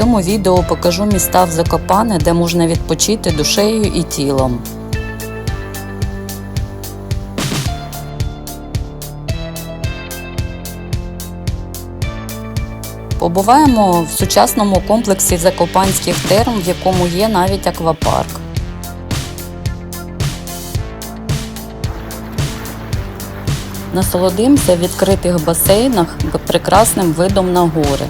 цьому відео покажу міста в Закопане, де можна відпочити душею і тілом. Побуваємо в сучасному комплексі Закопанських терм, в якому є навіть аквапарк. Насолодимося в відкритих басейнах прекрасним видом на гори.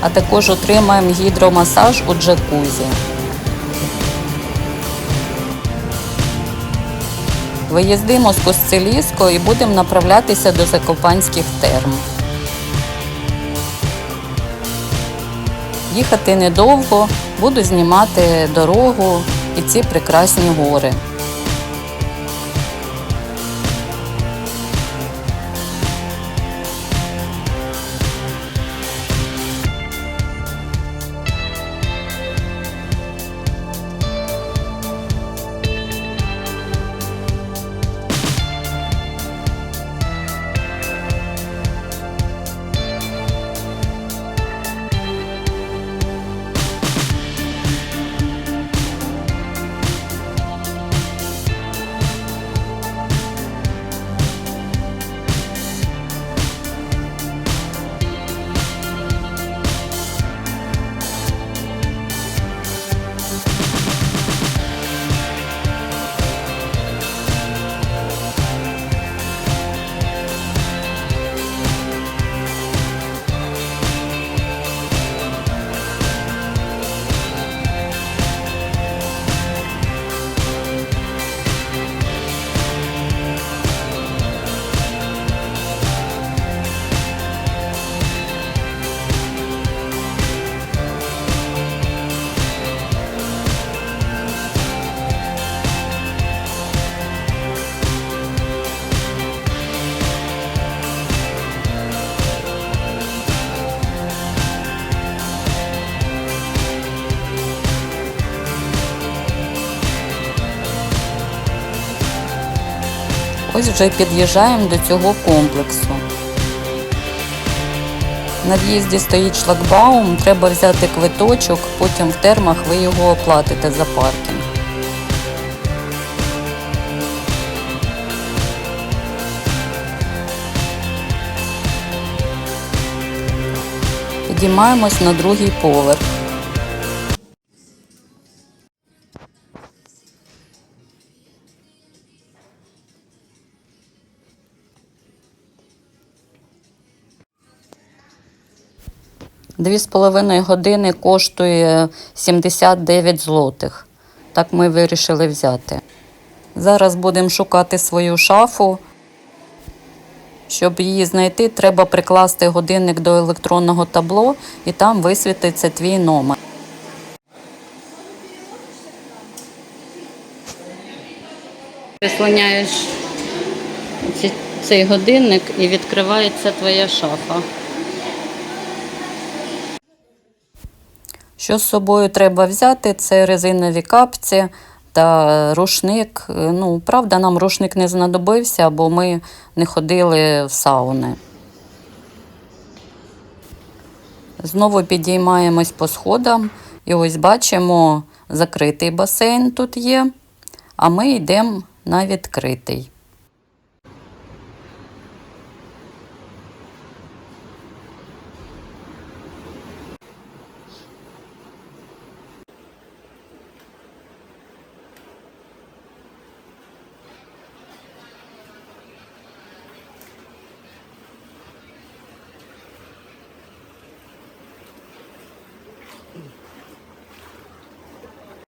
А також отримаємо гідромасаж у джакузі. Виїздимо з Косцелісько і будемо направлятися до Закопанських терм. Їхати недовго, буду знімати дорогу і ці прекрасні гори. Вже під'їжджаємо до цього комплексу. На в'їзді стоїть шлагбаум, треба взяти квиточок, потім в термах ви його оплатите за паркінг. Підіймаємось на другий поверх. Дві з половиною години коштує 79 злотих. Так ми вирішили взяти. Зараз будемо шукати свою шафу. Щоб її знайти, треба прикласти годинник до електронного табло і там висвітиться твій номер. Прислоняєш цей годинник і відкривається твоя шафа. Що з собою треба взяти? Це резинові капці та рушник. Ну, правда, нам рушник не знадобився, бо ми не ходили в сауни. Знову підіймаємось по сходам і ось бачимо, закритий басейн тут є, а ми йдемо на відкритий.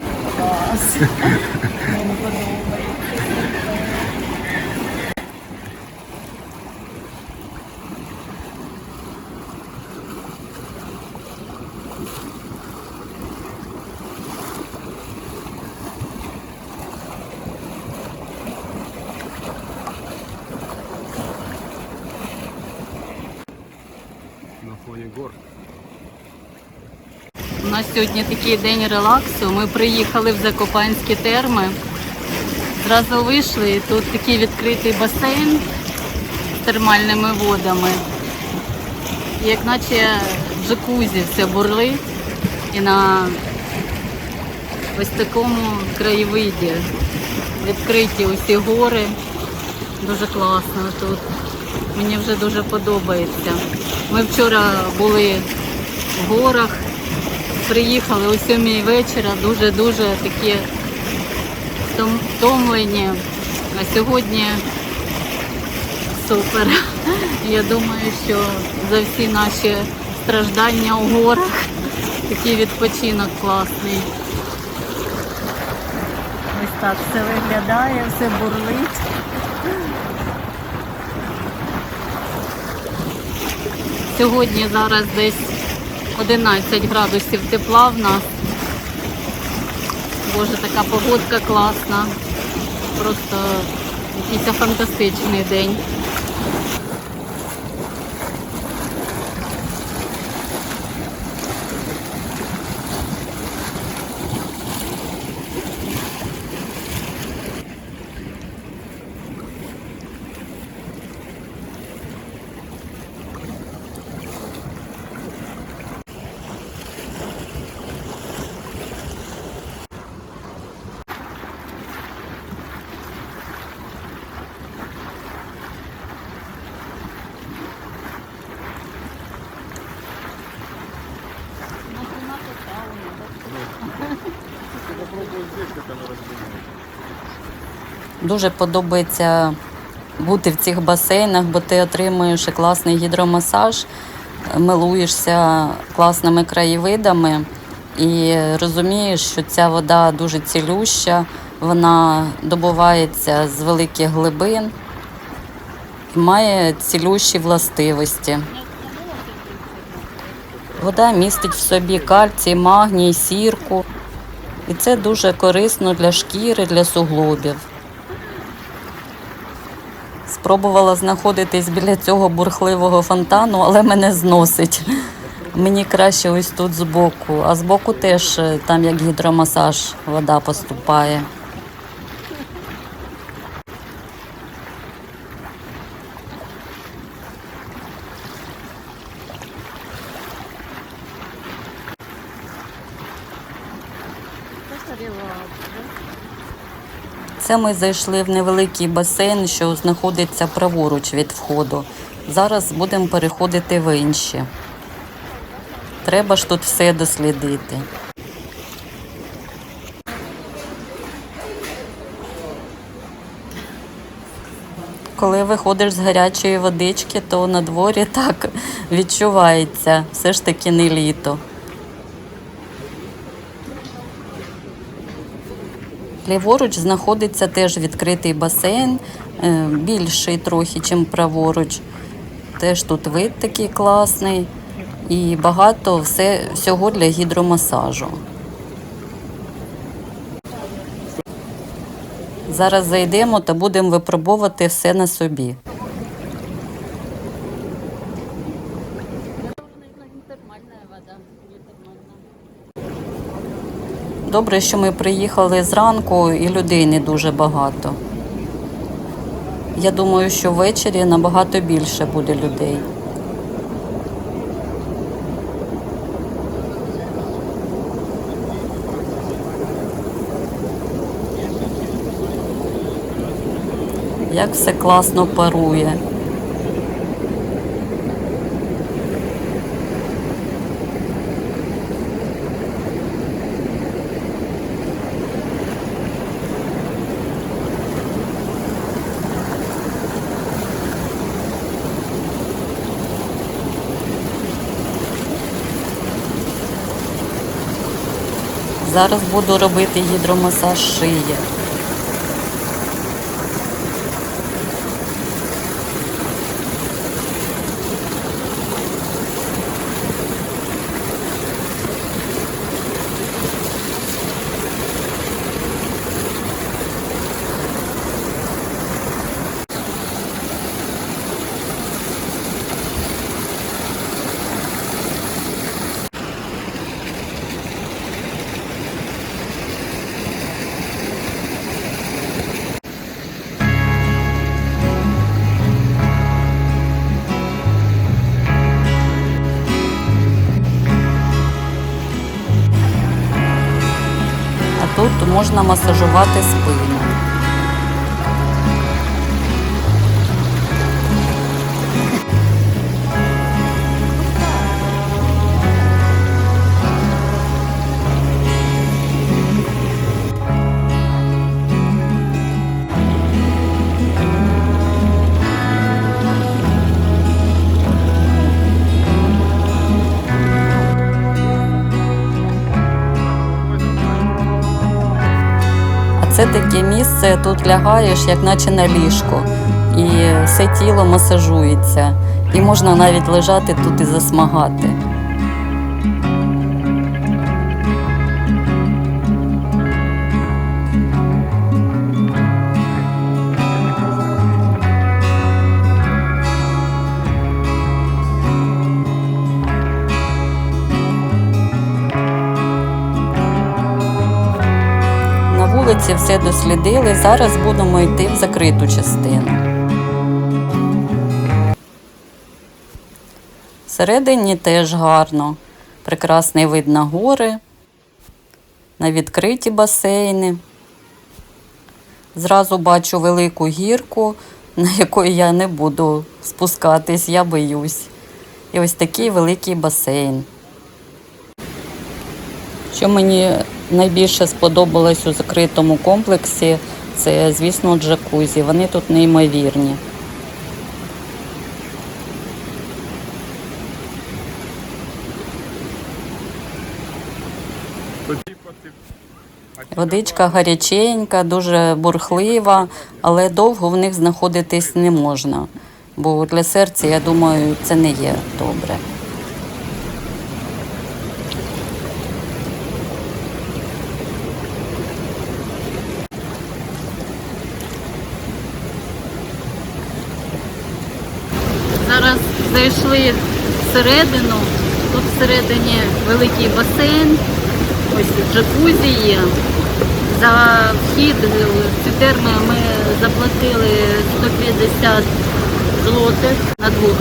На сьогодні такий день релаксу. Ми приїхали в Закопанські терми. Зразу вийшли, і тут такий відкритий басейн з термальними водами. Як наче джакузі все бурлить і на ось такому краєвиді відкриті усі гори. Дуже класно тут. Мені вже дуже подобається. Ми вчора були в горах, приїхали о 7 вечора, дуже-дуже такі втомлені. А сьогодні супер. Я думаю, що за всі наші страждання у горах такий відпочинок класний. Ось так все виглядає, все бурлить. Сьогодні зараз десь 11 градусів тепла в нас. Боже, така погодка класна. Просто якийсь фантастичний день. Дуже подобається бути в цих басейнах, бо ти отримуєш класний гідромасаж, милуєшся класними краєвидами і розумієш, що ця вода дуже цілюща, вона добувається з великих глибин має цілющі властивості. Вода містить в собі кальцій, магній, сірку. І це дуже корисно для шкіри, для суглобів. Спробувала знаходитись біля цього бурхливого фонтану, але мене зносить. Мені краще ось тут збоку, а збоку теж е, там як гідромасаж вода поступає. Це ми зайшли в невеликий басейн, що знаходиться праворуч від входу. Зараз будемо переходити в інші. Треба ж тут все дослідити. Коли виходиш з гарячої водички, то на дворі так відчувається. Все ж таки не літо. Ліворуч знаходиться теж відкритий басейн, е, більший трохи, ніж праворуч. Теж тут вид такий класний і багато все, всього для гідромасажу. Зараз зайдемо та будемо випробувати все на собі. Добре, що ми приїхали зранку і людей не дуже багато. Я думаю, що ввечері набагато більше буде людей. Як все класно парує. Зараз буду робити гідромасаж шиї. Можна масажувати спину. Це таке місце, тут лягаєш, як наче на ліжку, і все тіло масажується. І можна навіть лежати тут і засмагати. На все дослідили. Зараз будемо йти в закриту частину. Всередині теж гарно. Прекрасний вид на гори, на відкриті басейни. Зразу бачу велику гірку, на якої я не буду спускатись, я боюсь. І ось такий великий басейн. Що мені найбільше сподобалось у закритому комплексі, це, звісно, джакузі. Вони тут неймовірні. Водичка гаряченька, дуже бурхлива, але довго в них знаходитись не можна. Бо для серця, я думаю, це не є добре. Зараз зайшли всередину. Тут всередині великий басейн, ось джакузі є. За вхід в ці терми ми заплатили 150 злотих на двох.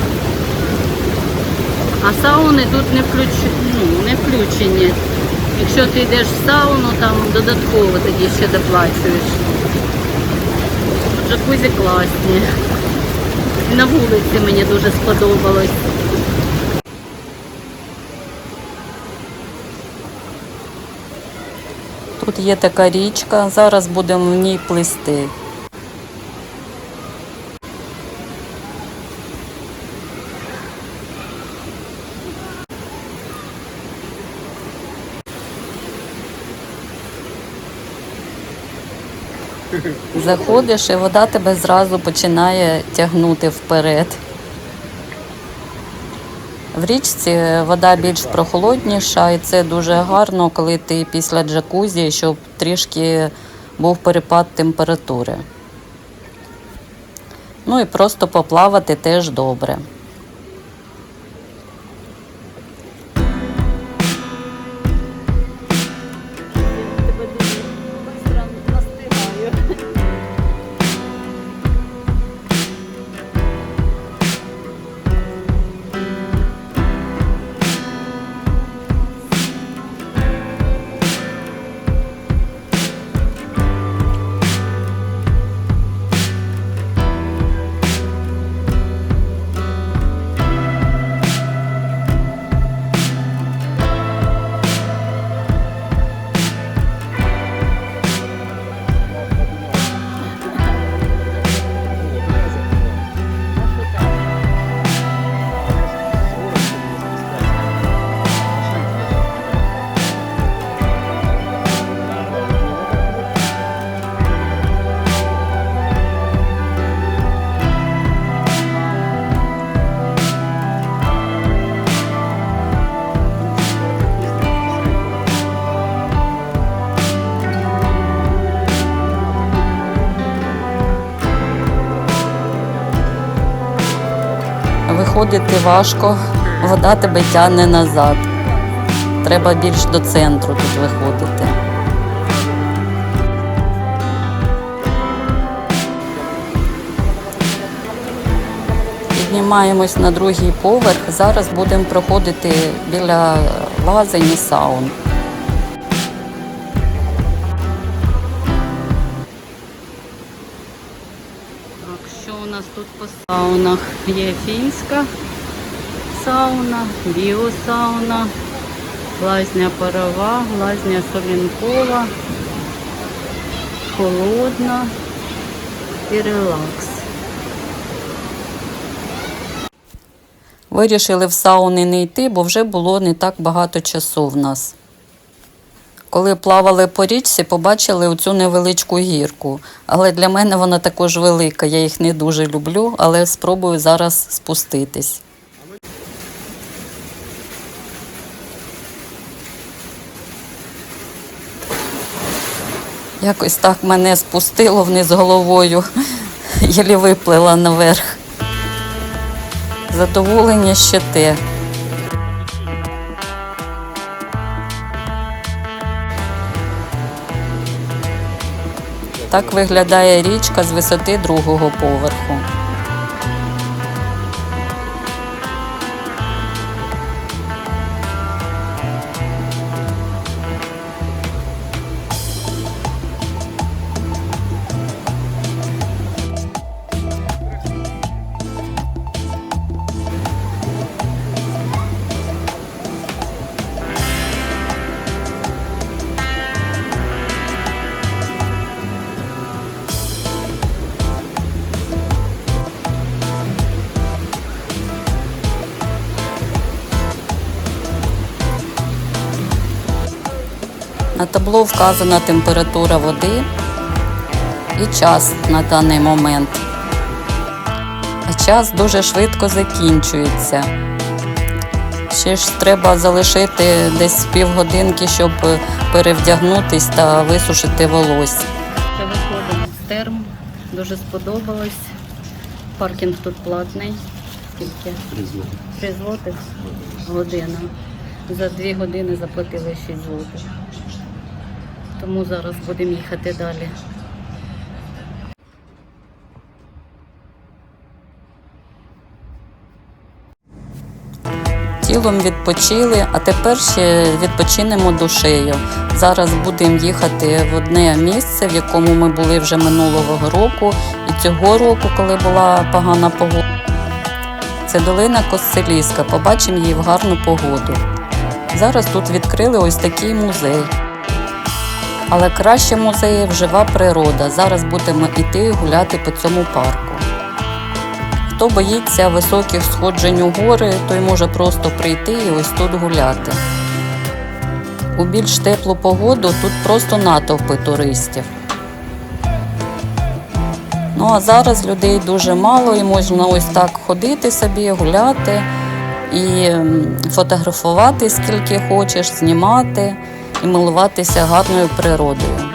А сауни тут не, включ... ну, не включені. Якщо ти йдеш в сауну, там додатково тоді ще доплачуєш. Джакузі класні. На вулиці мені дуже сподобалось. Тут є така річка, зараз будемо в ній плисти. Заходиш і вода тебе зразу починає тягнути вперед. В річці вода більш прохолодніша, і це дуже гарно, коли ти після джакузі, щоб трішки був перепад температури. Ну і просто поплавати теж добре. Виходити важко, вода тебе тягне назад. Треба більш до центру тут виходити. Піднімаємось на другий поверх. Зараз будемо проходити біля лазень і саун. Тут по саунах? Є фінська сауна, біосауна, лазня парова, лазня солінкова, холодна і релакс. Вирішили в сауни не йти, бо вже було не так багато часу в нас. Коли плавали по річці, побачили оцю невеличку гірку. Але для мене вона також велика. Я їх не дуже люблю, але спробую зараз спуститись. Якось так мене спустило вниз головою, єлі виплила наверх. Задоволення ще те. Так виглядає річка з висоти другого поверху. На табло вказана температура води і час на даний момент. А час дуже швидко закінчується. Ще ж треба залишити десь півгодинки, щоб перевдягнутись та висушити волосся. Це виходимо з терм. Дуже сподобалось. Паркінг тут платний. Скільки? Три злотих година. За дві години заплатили 6 злотих. Тому зараз будемо їхати далі. Тілом відпочили, а тепер ще відпочинемо душею. Зараз будемо їхати в одне місце, в якому ми були вже минулого року, і цього року, коли була погана погода. Це долина Косцеліська. Побачимо її в гарну погоду. Зараз тут відкрили ось такий музей. Але краще музеїв жива природа. Зараз будемо йти гуляти по цьому парку. Хто боїться високих сходжень у гори, той може просто прийти і ось тут гуляти. У більш теплу погоду тут просто натовпи туристів. Ну а зараз людей дуже мало і можна ось так ходити собі, гуляти і фотографувати скільки хочеш, знімати і милуватися гарною природою.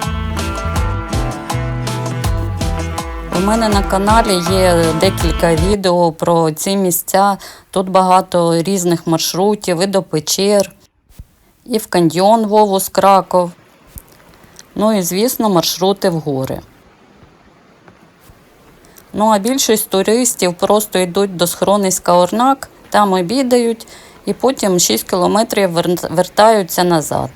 У мене на каналі є декілька відео про ці місця. Тут багато різних маршрутів і до печер, і в каньйон Вову з Краков. Ну і, звісно, маршрути в гори. Ну а більшість туристів просто йдуть до схрониська Орнак, там обідають і потім 6 кілометрів вертаються назад.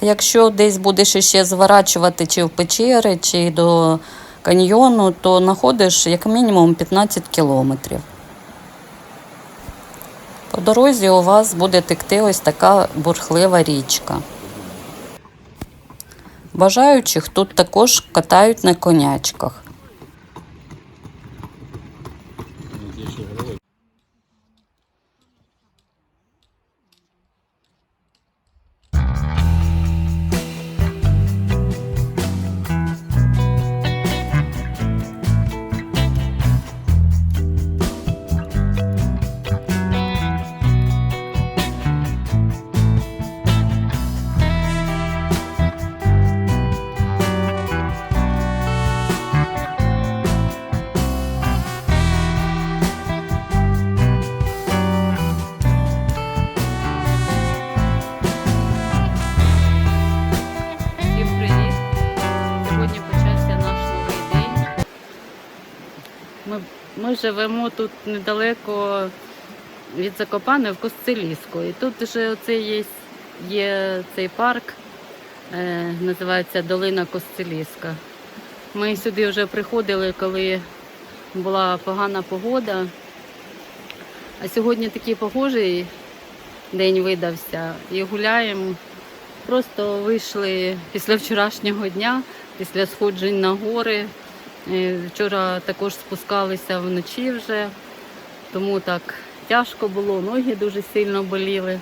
Якщо десь будеш ще зворачувати чи в печери, чи до каньйону, то знаходиш як мінімум 15 кілометрів. По дорозі у вас буде текти ось така бурхлива річка. Бажаючих тут також катають на конячках. Ми живемо тут недалеко від Закопане в Косцеліську. І тут вже оце є, є цей парк, е, називається Долина Косцеліська. Ми сюди вже приходили, коли була погана погода. А сьогодні такий погожий день видався і гуляємо. Просто вийшли після вчорашнього дня, після сходжень на гори. Вчора також спускалися вночі вже, тому так тяжко було, ноги дуже сильно боліли.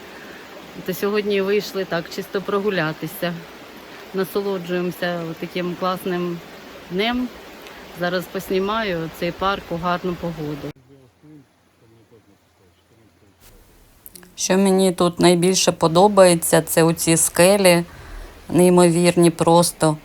То сьогодні вийшли так, чисто прогулятися. Насолоджуємося таким класним днем. Зараз поснімаю цей парк у гарну погоду. Що мені тут найбільше подобається, це оці скелі, неймовірні просто.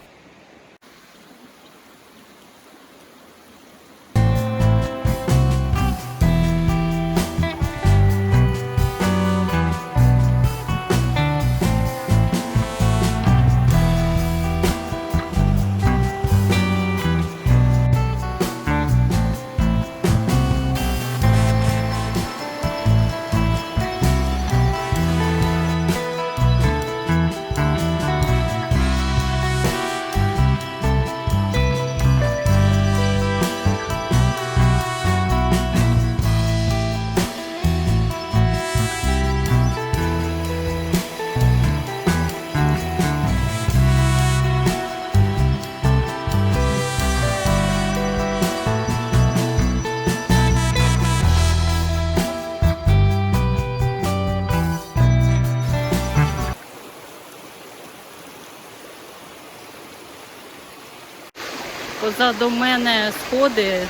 Позаду мене сходи,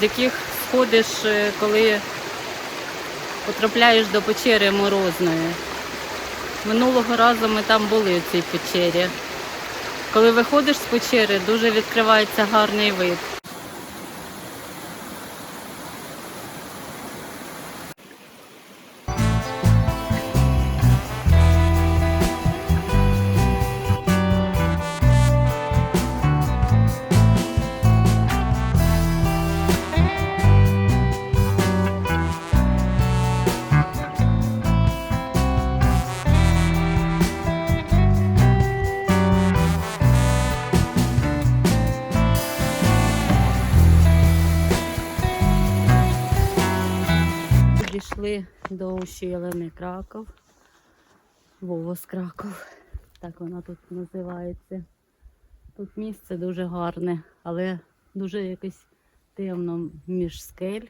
з яких сходиш, е, коли потрапляєш до печери морозної. Минулого разу ми там були в цій печері. Коли виходиш з печери, дуже відкривається гарний вид. До ущелини Краков. Вовос Краков. Так вона тут називається. Тут місце дуже гарне, але дуже якось темно між скель.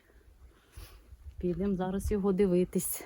Підемо зараз його дивитись.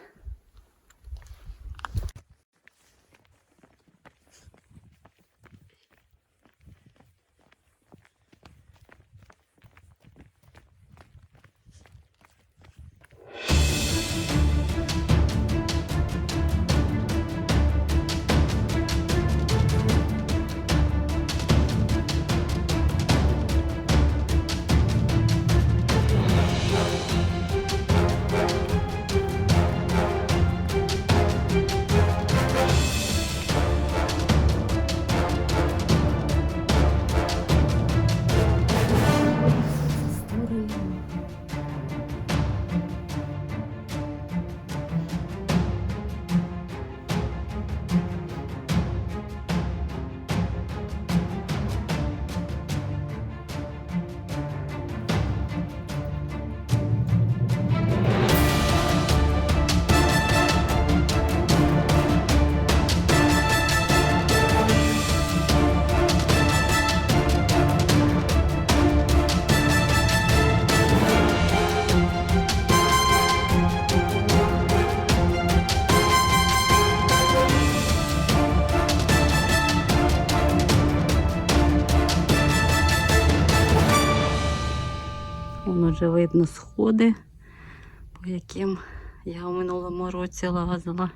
Видно сходи, по яким я у минулому році лазила.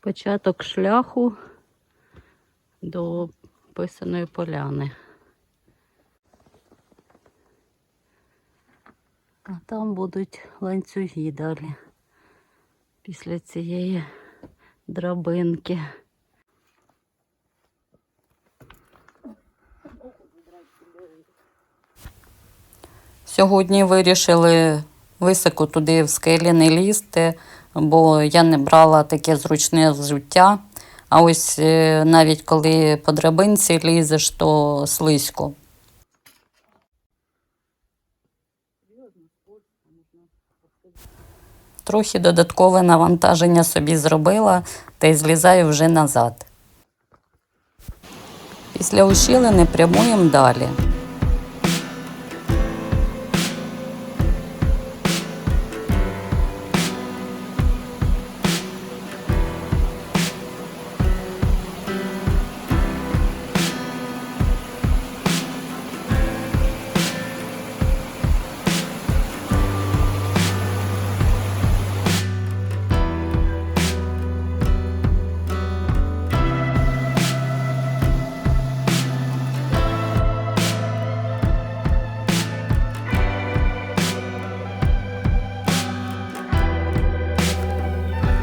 Початок шляху до писаної поляни. А там будуть ланцюги далі після цієї драбинки. Сьогодні вирішили Високо туди в скелі не лізти, бо я не брала таке зручне взуття. А ось е, навіть коли по драбинці лізеш, то слизько. Трохи додаткове навантаження собі зробила та й злізаю вже назад. Після ущелини прямуємо далі.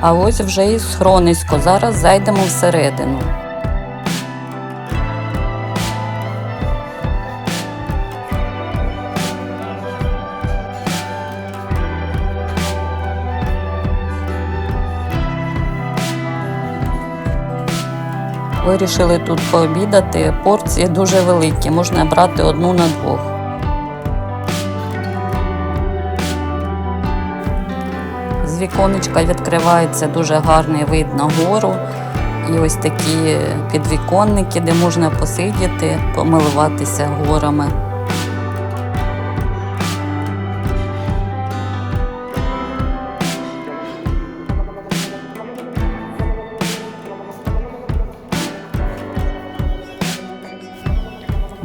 А ось вже і схронисько. Зараз зайдемо всередину. Вирішили тут пообідати. Порції дуже великі, можна брати одну на двох. Віконечка відкривається дуже гарний вид на гору. І ось такі підвіконники, де можна посидіти, помилуватися горами.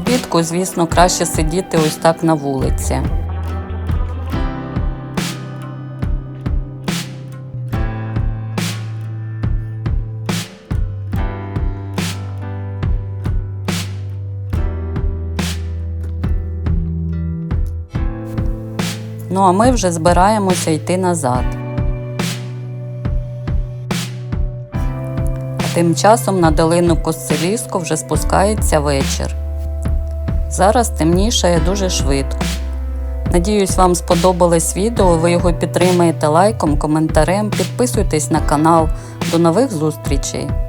Влітку, звісно, краще сидіти ось так на вулиці. Ну а ми вже збираємося йти назад. А тим часом на долину Косцеліско вже спускається вечір. Зараз темнішає дуже швидко. Надіюсь, вам сподобалось відео. Ви його підтримаєте лайком, коментарем, підписуйтесь на канал. До нових зустрічей!